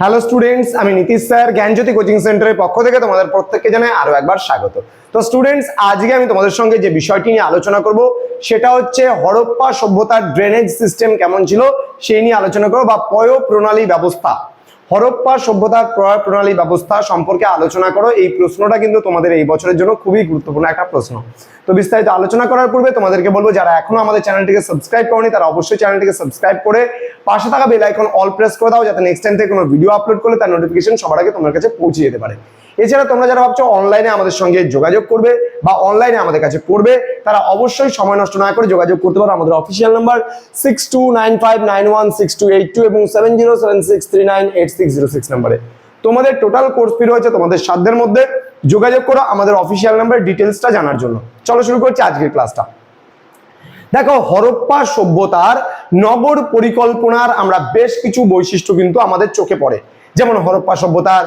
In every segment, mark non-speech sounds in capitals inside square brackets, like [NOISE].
Hello students আমি Nitish sir, জ্ঞানজ্যোতি coaching সেন্টারের পক্ষ থেকে তোমাদের প্রত্যেককে জানাই আরও একবার স্বাগত। তো স্টুডেন্টস আজকে আমি তোমাদের সঙ্গে যে বিষয়টি নিয়ে আলোচনা করব, সেটা হচ্ছে হরপ্পা সভ্যতার ড্রেনেজ সিস্টেম কেমন ছিল, সেই নিয়ে আলোচনা করব বা পয় প্রণালী ব্যবস্থা। হরপ্পা সভ্যতার ক্রয় প্রণালী ব্যবস্থা সম্পর্কে আলোচনা করো। এই প্রশ্নটা কিন্তু তোমাদের এই বছরের জন্য খুবই গুরুত্বপূর্ণ একটা প্রশ্ন। তো বিস্তারিত আলোচনা করার পূর্বে তোমাদেরকে বলব, যারা এখনও আমাদের চ্যানেলটিকে সাবস্ক্রাইব করনি, তারা অবশ্যই চ্যানেলটিকে সাবস্ক্রাইব করে পাশে থাকা বেল আইকন অল প্রেস করে দাও, যাতে নেক্সট টাইম থেকে কোনো ভিডিও আপলোড করলে তার নোটিফিকেশন সবার আগে তোমার কাছে পৌঁছে যেতে পারে। এছাড়া তোমরা যারা ভাবছ অনলাইনে আমাদের সঙ্গে যোগাযোগ করবে বা অনলাইনে আমাদের কাছে পড়বে তারা অবশ্যই সময় নষ্ট না করে যোগাযোগ করতে পারো। আমাদের official number six two nine five nine one six two eight two এবং seven zero seven six three nine eight six zero six নাম্বারে তোমাদের টোটাল কোর্স ফি রয়েছে তোমাদের সাধ্যের মধ্যে। যোগাযোগ করো আমাদের অফিসিয়াল নাম্বার ডিটেলসটা জানার জন্য। চলো শুরু করছি আজকের ক্লাসটা দেখো, হরপ্পা সভ্যতার নগর পরিকল্পনার আমরা বেশ কিছু বৈশিষ্ট্য কিন্তু আমাদের চোখে পড়ে। যেমন হরপ্পা সভ্যতার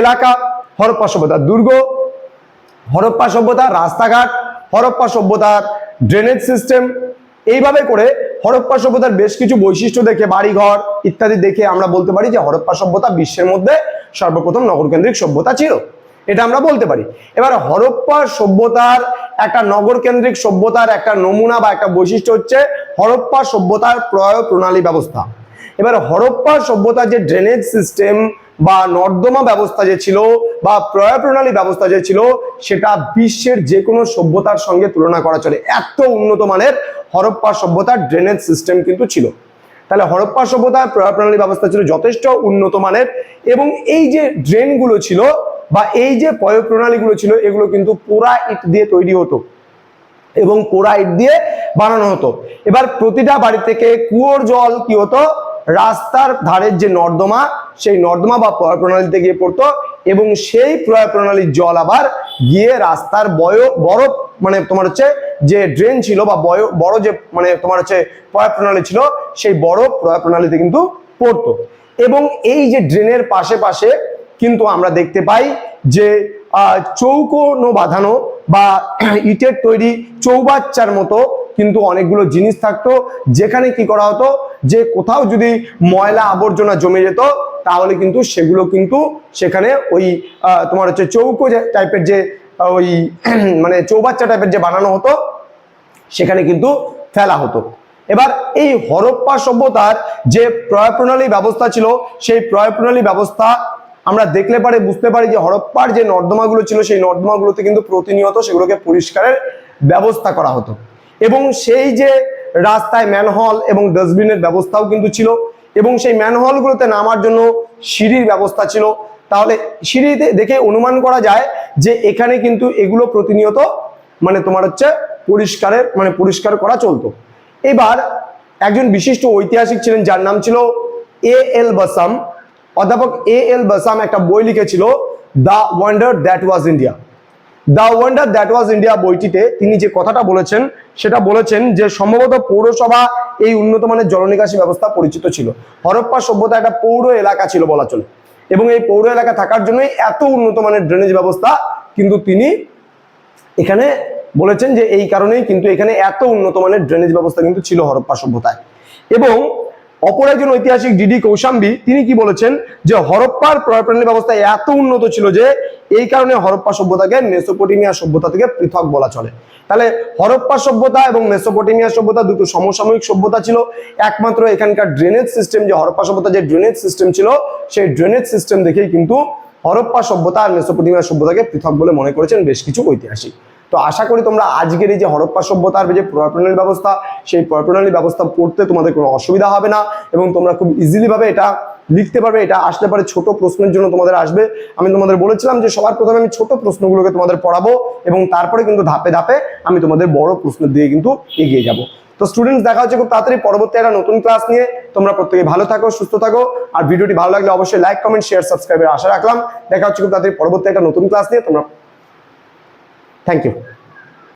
এলাকা হরপ্পা সভ্যতার দুর্গ, হরপ্পা সভ্যতার রাস্তাঘাট, হরপ্পা সভ্যতার ড্রেনেজ সিস্টেম এইভাবে করে হরপ্পা সভ্যতার বেশ কিছু বৈশিষ্ট্য দেখে বাড়িঘর ইত্যাদি দেখে আমরা বলতে পারি যে হরপ্পা সভ্যতা বিশ্বের মধ্যে সর্বপ্রথম নগরকেন্দ্রিক সভ্যতা ছিল। এটা আমরা বলতে পারি। এবার হরপ্পা সভ্যতার একটা নগর কেন্দ্রিক সভ্যতার একটা নমুনা বা একটা বৈশিষ্ট্য হচ্ছে হরপ্পা সভ্যতার প্রয়োগ প্রণালী ব্যবস্থা। এবার হরপ্পা সভ্যতার যে ড্রেনেজ সিস্টেম বা নর্দমা ব্যবস্থা যে ছিল বা প্রয়োগ প্রণালী ব্যবস্থা যে ছিল, সেটা বিশ্বের যে কোনো সভ্যতার সঙ্গে তুলনা করা চলে। এত উন্নত মানের হরপ্পা সভ্যতার ড্রেনেজ সিস্টেম কিন্তু ছিল। তাহলে হরপ্পা সভ্যতার প্রয়োগ প্রণালী ব্যবস্থা ছিল যথেষ্ট উন্নত মানের এবং এই যে ড্রেনগুলো ছিল বা এই যে পয় প্রণালীগুলো ছিল, এগুলো কিন্তু পোড়া ইট দিয়ে তৈরি হতো এবং পোড়া ইট দিয়ে বানানো হতো। এবার প্রতিটা বাড়ি থেকে কুয়োর জল কি হতো? রাস্তার ধারের যে নর্দমা সেই নর্দমা বা প্রয় প্রণালীতে গিয়ে পড়তো এবং সেই প্রয় প্রণালীর জল আবার গিয়ে রাস্তার বয়, বড় মানে তোমার হচ্ছে যে ড্রেন ছিল বা বয়, বড় যে মানে তোমার হচ্ছে প্রয় প্রণালী ছিল, সেই বড় প্রয় প্রণালীতে কিন্তু পড়তো। এবং এই যে ড্রেনের পাশে পাশে কিন্তু আমরা দেখতে পাই যে চৌকোনো বাঁধানো বা [CLEARS THROAT] ইটের তৈরি চৌবাচ্চার মতো কিন্তু অনেকগুলো জিনিস থাকতো, যেখানে কি করা হতো যে কোথাও যদি ময়লা আবর্জনা জমে যেত তাহলে কিন্তু সেগুলো কিন্তু সেখানে ওই তোমার হচ্ছে চৌকো টাইপের যে ওই [CLEARS THROAT] মানে চৌবাচ্চা টাইপের যে বানানো হতো, সেখানে কিন্তু ফেলা হতো। এবার এই হরপ্পা সভ্যতার যে প্রয় প্রণালী ব্যবস্থা ছিল, সেই প্রয় প্রণালী ব্যবস্থা আমরা দেখলে পারে বুঝতে পারি যে হরপ্পার যে নর্দমাগুলো ছিল, সেই নর্দমাগুলোতে কিন্তু প্রতিনিয়ত সেগুলোকে পরিষ্কারের ব্যবস্থা করা হতো। এবং সেই যে রাস্তায় ম্যানহল এবং ডাস্টবিনের ব্যবস্থাও কিন্তু ছিল এবং সেই ম্যানহলগুলোতে নামার জন্য সিঁড়ির ব্যবস্থা ছিল। তাহলে সিঁড়িতে দেখে অনুমান করা যায় যে এখানে কিন্তু এগুলো প্রতিনিয়ত মানে তোমার হচ্ছে পরিষ্কারের মানে পরিষ্কার করা চলতো। এবার একজন বিশিষ্ট ঐতিহাসিক ছিলেন, যার নাম ছিল এ এল বাসাম। অধ্যাপক এ এল বাসাম একটা বই লিখেছিল, the wonder that was India. The wonder that was India বইটিতে তিনি যে কথাটা বলেছেন, সেটা বলেছেন যে সম্ভবত পৌরসভা এই উন্নত মানের জলনিকাশি ব্যবস্থা পরিচিত ছিল। হরপ্পা সভ্যতা একটা পৌর এলাকা ছিল বলা চলে। এবং এই পৌর এলাকা থাকার জন্যই এত উন্নত মানের ড্রেনেজ ব্যবস্থা কিন্তু তিনি এখানে বলেছেন যে এই কারণেই কিন্তু এখানে এত উন্নত মানের ড্রেনেজ ব্যবস্থা কিন্তু ছিল হরপ্পা সভ্যতায়। এবং অপর একজন ঐতিহাসিক ডিডি কৌশাম্বী, তিনি কি বলেছেন? যে হরপ্পার প্রণালী ব্যবস্থা এত উন্নত ছিল যে এই কারণে হরপ্পা সভ্যতাকে মেসোপটেমিয়া সভ্যতা থেকে পৃথক বলা চলে। তাহলে হরপ্পা সভ্যতা এবং মেসোপটেমিয়া সভ্যতা দুটো সমসাময়িক সভ্যতা ছিল। একমাত্র এখানকার ড্রেনেজ সিস্টেম, যে হরপ্পা সভ্যতা যে ড্রেনেজ সিস্টেম ছিল, সেই ড্রেনেজ সিস্টেম দেখেই কিন্তু হরপ্পা সভ্যতা আর মেসোপটেমিয়া সভ্যতাকে পৃথক বলে মনে করেছেন বেশ কিছু ঐতিহাসিক। তো আশা করি তোমরা আজকের এই যে হরপ্পা সভ্যতার যে প্রণালী ব্যবস্থা, সেই প্রণালী ব্যবস্থা পড়তে তোমাদের কোনো অসুবিধা হবে না এবং তোমরা খুব ইজিলিভাবে এটা লিখতে পারবে, এটা আসতে পারে ছোট প্রশ্নের জন্য তোমাদের আসবে। আমি তোমাদের বলেছিলাম যে সবার প্রথমে আমি ছোট প্রশ্নগুলোকে তোমাদের পড়াবো এবং তারপরে কিন্তু ধাপে ধাপে আমি তোমাদের বড় প্রশ্ন দিয়ে কিন্তু এগিয়ে যাব। তো স্টুডেন্টস দেখা হচ্ছে খুব তাড়াতাড়ি পরবর্তী একটা নতুন ক্লাস নিয়ে। তোমরা প্রত্যেকে ভালো থাকো, সুস্থ থাকো। আর ভিডিওটি ভালো লাগলে অবশ্যই লাইক কমেন্ট শেয়ার সাবস্ক্রাইবের আশা রাখলাম। দেখা হচ্ছে খুব তাড়াতাড়ি পরবর্তী একটা নতুন ক্লাস নিয়ে। তোমরা থ্যাংক ইউ